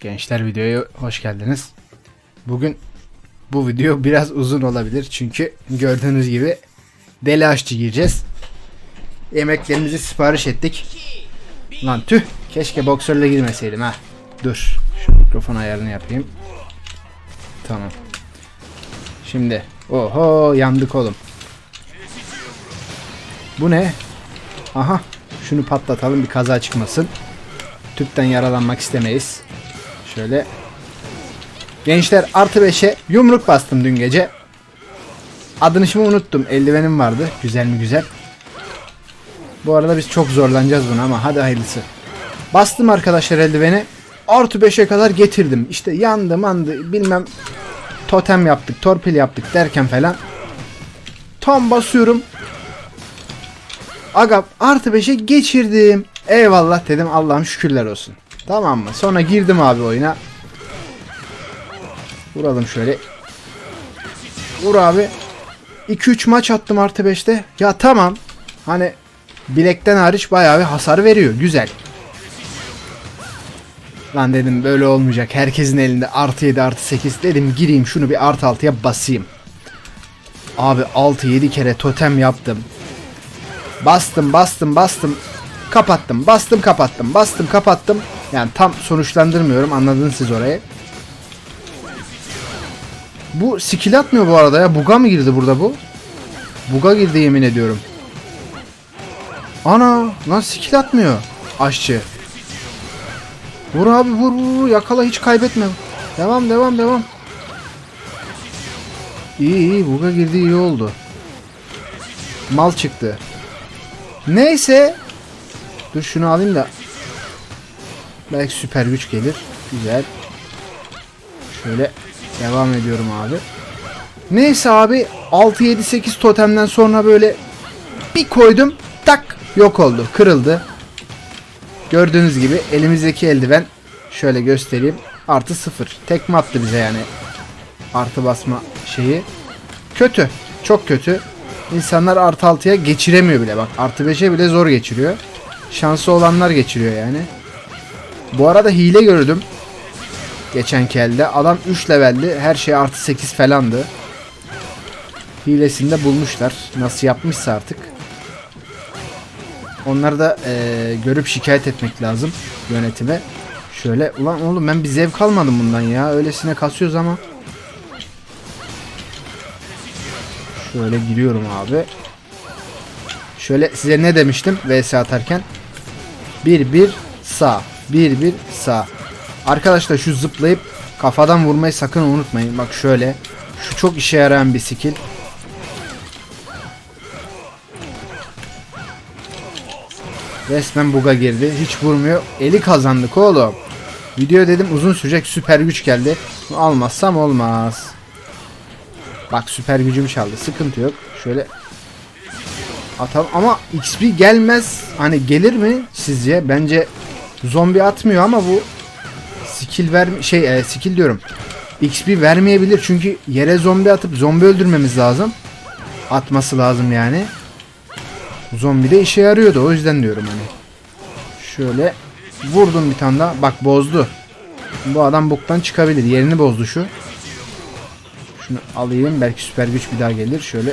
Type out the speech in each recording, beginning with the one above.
Gençler videoya hoş geldiniz. Bugün bu video biraz uzun olabilir çünkü gördüğünüz gibi deli aşçı gireceğiz. Yemeklerimizi sipariş ettik. Lan tüh keşke boksörle girmeseydim ha. Dur şu mikrofon ayarını yapayım. Tamam. Şimdi oho yandık oğlum. Bu ne? Aha şunu patlatalım bir kaza çıkmasın. Tüpten yaralanmak istemeyiz. Şöyle. Gençler artı 5'e yumruk bastım dün gece. Adını şimdi unuttum. Eldivenim vardı. Güzel mi güzel. Bu arada biz çok zorlanacağız buna ama hadi hayırlısı. Bastım arkadaşlar eldiveni. Artı 5'e kadar getirdim. İşte yandı mandı bilmem totem yaptık torpil yaptık derken falan. Tam basıyorum. Aga artı 5'e geçirdim. Eyvallah dedim Allah'ım şükürler olsun. Tamam mı? Sonra girdim abi oyuna. Vuralım şöyle. Vur abi. 2-3 maç attım artı 5'te. Ya tamam. Hani bilekten hariç bayağı bir hasar veriyor. Güzel. Lan dedim böyle olmayacak. Herkesin elinde artı 7 artı 8. Dedim gireyim şunu bir artı 6'ya basayım. Abi 6-7 kere totem yaptım. Bastım bastım bastım. Kapattım bastım kapattım bastım kapattım. Yani tam sonuçlandırmıyorum anladınız siz orayı. Bu skill atmıyor bu arada ya. Buga mı girdi burada bu? Buga girdi yemin ediyorum. Ana lan skill atmıyor. Aşçı. Vur abi vur vur yakala hiç kaybetme. Devam devam devam. İyi iyi buga girdi iyi oldu. Mal çıktı. Neyse. Dur şunu alayım da. Belki süper güç gelir. Güzel. Şöyle devam ediyorum abi. Neyse abi 6 7 8 totemden sonra böyle bir koydum. Tak yok oldu. Kırıldı. Gördüğünüz gibi elimizdeki eldiven şöyle göstereyim. Artı 0. Tekme attı bize yani. Artı basma şeyi. Kötü. Çok kötü. İnsanlar artı 6'ya geçiremiyor bile bak. Artı 5'e bile zor geçiriyor. Şansı olanlar geçiriyor yani. Bu arada hile gördüm. Geçen elde. Adam 3 leveldi. Her şey artı 8 falandı. Hilesinde bulmuşlar. Nasıl yapmışsa artık. Onları da eee, görüp şikayet etmek lazım yönetime. Şöyle ulan oğlum ben bir zevk almadım bundan ya. Öylesine kasıyoruz ama. Şöyle giriyorum abi. Şöyle size ne demiştim VS atarken? 1-1 sağ. 1-1 sağ. Arkadaşlar şu zıplayıp kafadan vurmayı sakın unutmayın. Bak şöyle. Şu çok işe yarayan bir skill. Resmen buga girdi. Hiç vurmuyor. Eli kazandık oğlum. Video dedim uzun sürecek süper güç geldi. Almazsam olmaz. Bak süper gücüm çaldı. Sıkıntı yok. Şöyle atalım ama XP gelmez. Hani gelir mi sizce? Bence zombi atmıyor ama bu skill ver şey e, skill diyorum. XP vermeyebilir çünkü yere zombi atıp zombi öldürmemiz lazım. Atması lazım yani. Zombi de işe yarıyordu o yüzden diyorum hani. Şöyle vurdum bir tane daha. Bak bozdu. Bu adam buktan çıkabilir. Yerini bozdu şu. Şunu alayım. Belki süper güç bir daha gelir. Şöyle.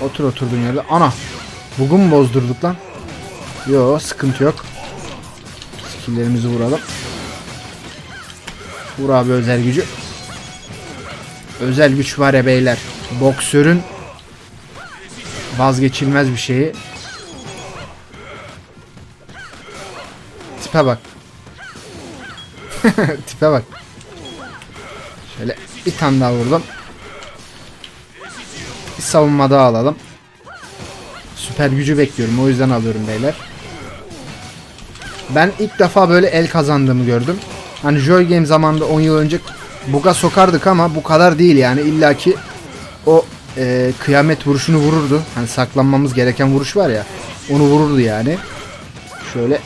Otur oturduğun yerde. Ana. Bugün bozdurduk lan? Yo sıkıntı yok. Skilllerimizi vuralım. Vur abi özel gücü. Özel güç var ya beyler. Boksörün vazgeçilmez bir şeyi. Tipe bak. Tipe bak. Şöyle bir tane daha vurdum. Bir savunma daha alalım. Süper gücü bekliyorum. O yüzden alıyorum beyler. Ben ilk defa böyle el kazandığımı gördüm. Hani Joy Game zamanında 10 yıl önce buga sokardık ama bu kadar değil yani. İlla ki o e, kıyamet vuruşunu vururdu. Hani saklanmamız gereken vuruş var ya. Onu vururdu yani. Şöyle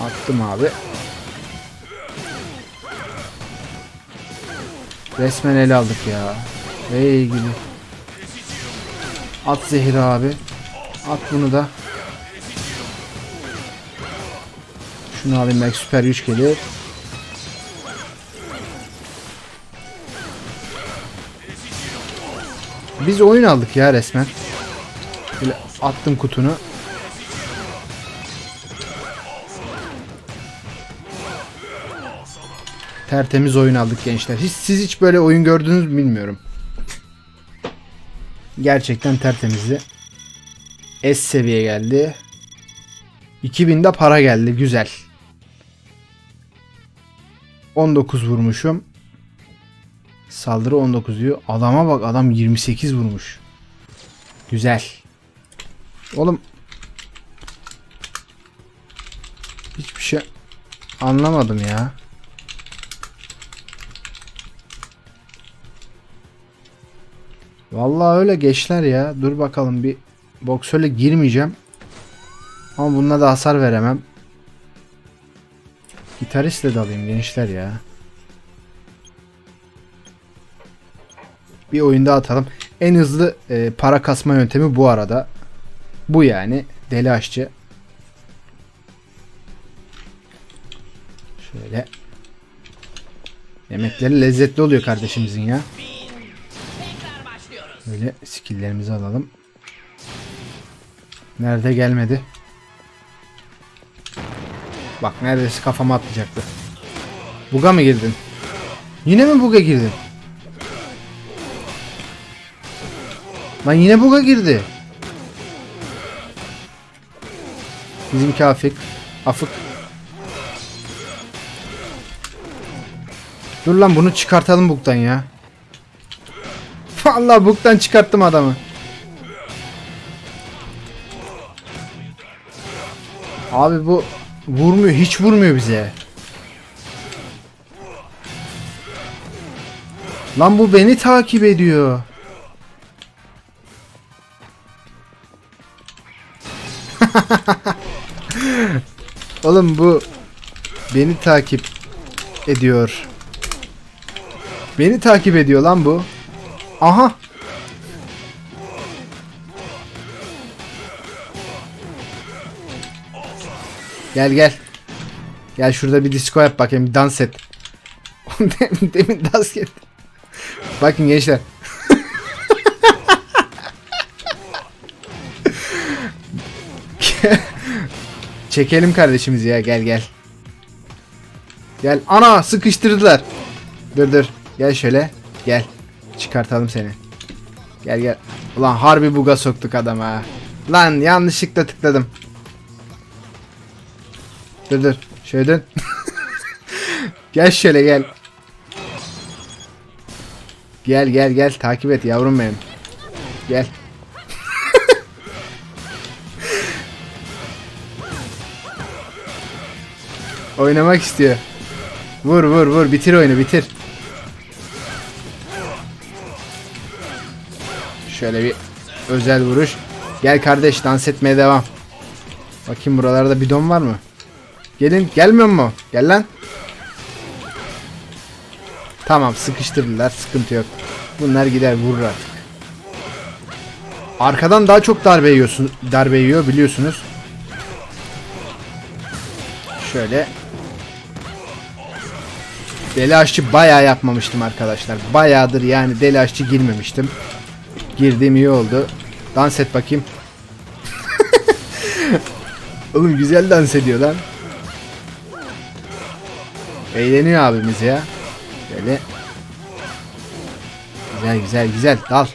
attım abi. Resmen ele aldık ya. Ey gibi. At zehir abi. At bunu da. Şunu alayım belki süper güç gelir. Biz oyun aldık ya resmen. Böyle attım kutunu. Tertemiz oyun aldık gençler. Hiç, siz hiç böyle oyun gördünüz mü bilmiyorum. Gerçekten tertemizdi. S seviye geldi. 2000'de para geldi. Güzel. 19 vurmuşum. Saldırı 19 diyor. Adama bak adam 28 vurmuş. Güzel. Oğlum. Hiçbir şey anlamadım ya. Vallahi öyle geçler ya. Dur bakalım bir boksörle girmeyeceğim. Ama bununla da hasar veremem. Gitaristle de alayım gençler ya. Bir oyunda atalım. En hızlı e, para kasma yöntemi bu arada. Bu yani. Deli aşçı. Şöyle. Yemekleri lezzetli oluyor kardeşimizin ya. Böyle skilllerimizi alalım. Nerede gelmedi? Bak neredeyse kafama atlayacaktı. Buga mı girdin? Yine mi buga girdin? Lan yine buga girdi. Bizimki afık. Afık. Dur lan bunu çıkartalım buktan ya. Vallahi buktan çıkarttım adamı. Abi bu vurmuyor, hiç vurmuyor bize. Lan bu beni takip ediyor. Oğlum bu beni takip ediyor. Beni takip ediyor lan bu. Aha. Gel gel. Gel şurada bir disco yap bakayım bir dans et. demin, demin dans et. Bakın gençler. Çekelim kardeşimizi ya gel gel. Gel ana sıkıştırdılar. Dur dur gel şöyle gel. Çıkartalım seni. Gel gel. Ulan harbi buga soktuk adama. Lan yanlışlıkla tıkladım. Dur dur. Şöyle dön. gel şöyle gel. Gel gel gel takip et yavrum benim. Gel. Oynamak istiyor. Vur vur vur bitir oyunu bitir. Şöyle bir özel vuruş. Gel kardeş dans etmeye devam. Bakayım buralarda bidon var mı? Gelin gelmiyor mu? Gel lan. Tamam sıkıştırdılar sıkıntı yok. Bunlar gider vurur artık. Arkadan daha çok darbe yiyorsun, darbe yiyor biliyorsunuz. Şöyle. Deli aşçı bayağı yapmamıştım arkadaşlar. Bayağıdır yani deli aşçı girmemiştim. Girdiğim iyi oldu. Dans et bakayım. Oğlum güzel dans ediyor lan. Eğleniyor abimiz ya. Böyle. Güzel güzel güzel dal.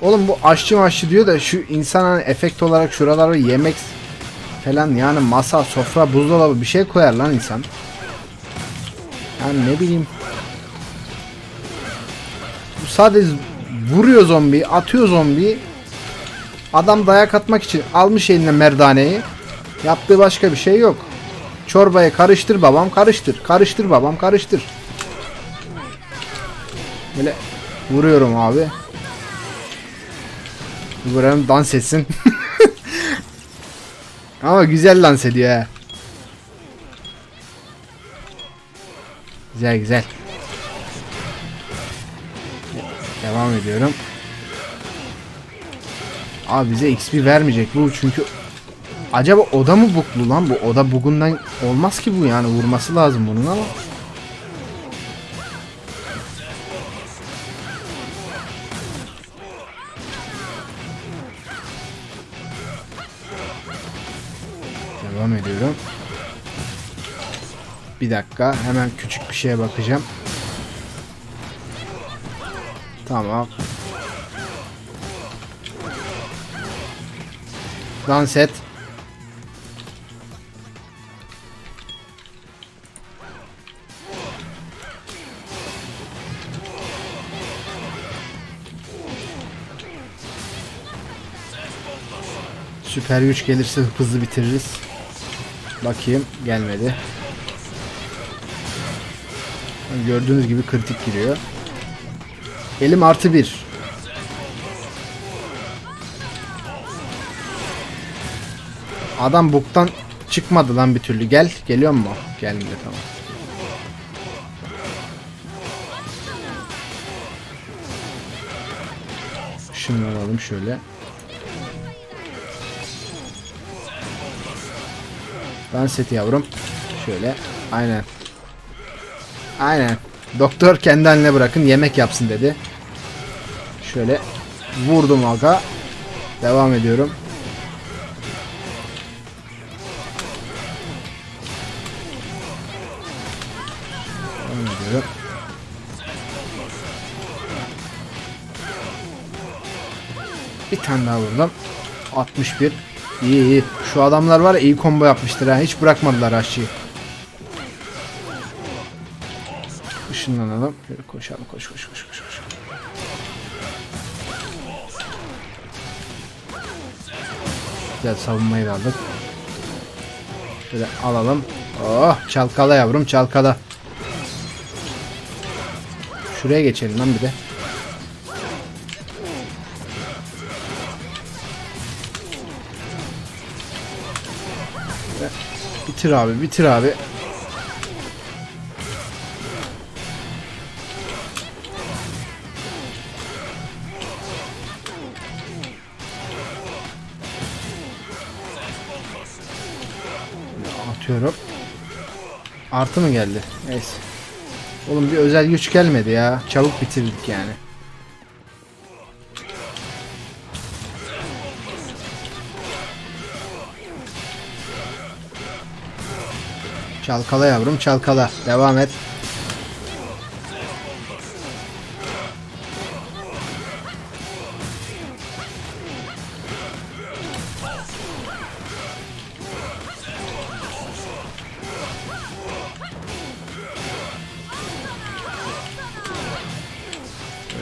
Oğlum bu aşçı aşçı diyor da şu insan hani efekt olarak şuralara yemek falan yani masa, sofra, buzdolabı bir şey koyar lan insan. Yani ne bileyim. Bu sadece vuruyor zombi, atıyor zombi. Adam dayak atmak için almış eline merdaneyi. Yaptığı başka bir şey yok. Çorbayı karıştır babam karıştır. Karıştır babam karıştır. Böyle vuruyorum abi. Vuruyorum dans etsin. Ama güzel dans ediyor ha. Güzel güzel. Devam ediyorum. Abi bize XP vermeyecek bu çünkü Acaba oda mı buklu lan bu? Oda bugundan olmaz ki bu yani vurması lazım bunun ama. Devam ediyorum. Bir dakika hemen küçük bir şeye bakacağım. Tamam. Dans et. Süper güç gelirse hızlı bitiririz. Bakayım gelmedi. Gördüğünüz gibi kritik giriyor. Elim artı bir. Adam buktan çıkmadı lan bir türlü. Gel. Geliyor mu? Gelmedi tamam. Şunu alalım şöyle. Ben seti yavrum. Şöyle. Aynen. Aynen. Doktor kendi haline bırakın yemek yapsın dedi. Şöyle vurdum aga. Devam ediyorum. Devam ediyorum. Bir tane daha vurdum. 61. İyi iyi. Şu adamlar var ya iyi combo yapmıştır ha. Hiç bırakmadılar aşçıyı. Işınlanalım. Şöyle koşalım. Koş koş koş koş koş. Güzel savunmayı da aldık. Şöyle alalım. Oh çalkala yavrum çalkala. Şuraya geçelim lan bir de. Bitir abi bitir abi. Atıyorum. Artı mı geldi? Neyse. Oğlum bir özel güç gelmedi ya. Çabuk bitirdik yani. Çalkala yavrum çalkala. Devam et.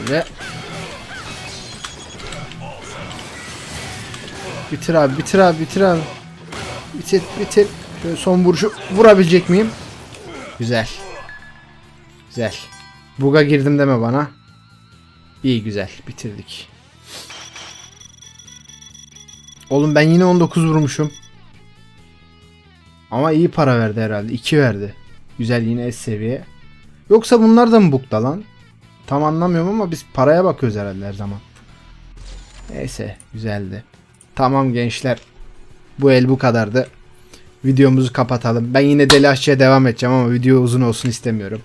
Böyle. Bitir abi bitir abi bitir abi. Bitir bitir. Şöyle son vuruşu vurabilecek miyim? Güzel. Güzel. Buga girdim deme bana. İyi güzel bitirdik. Oğlum ben yine 19 vurmuşum. Ama iyi para verdi herhalde. 2 verdi. Güzel yine S seviye. Yoksa bunlar da mı bukta lan? Tam anlamıyorum ama biz paraya bakıyoruz herhalde her zaman. Neyse güzeldi. Tamam gençler. Bu el bu kadardı. Videomuzu kapatalım. Ben yine Deli Aşçı'ya devam edeceğim ama video uzun olsun istemiyorum.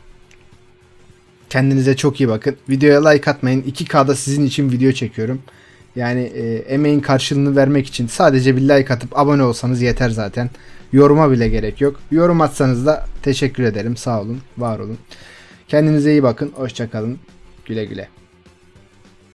Kendinize çok iyi bakın. Videoya like atmayın. 2K'da sizin için video çekiyorum. Yani e, emeğin karşılığını vermek için sadece bir like atıp abone olsanız yeter zaten. Yoruma bile gerek yok. Yorum atsanız da teşekkür ederim. Sağ olun, var olun. Kendinize iyi bakın. Hoşçakalın. Güle güle.